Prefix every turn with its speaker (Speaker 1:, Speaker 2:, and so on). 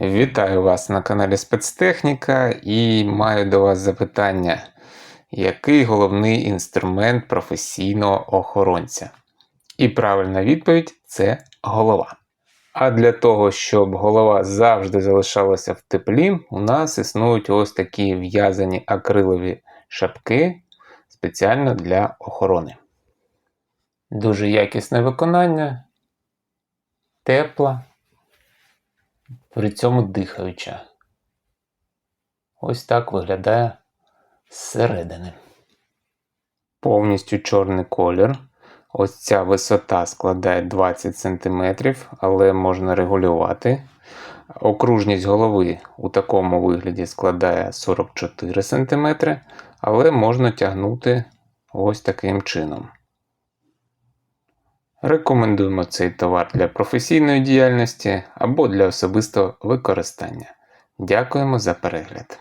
Speaker 1: Вітаю вас на каналі Спецтехніка і маю до вас запитання. Який головний інструмент професійного охоронця? І правильна відповідь це голова. А для того, щоб голова завжди залишалася в теплі, у нас існують ось такі в'язані акрилові шапки спеціально для охорони. Дуже якісне виконання, тепла, при цьому дихаюча. Ось так виглядає зсередини. Повністю чорний колір. Ось ця висота складає 20 см, але можна регулювати. Окружність голови у такому вигляді складає 44 см, але можна тягнути ось таким чином. Рекомендуємо цей товар для професійної діяльності або для особистого використання. Дякуємо за перегляд!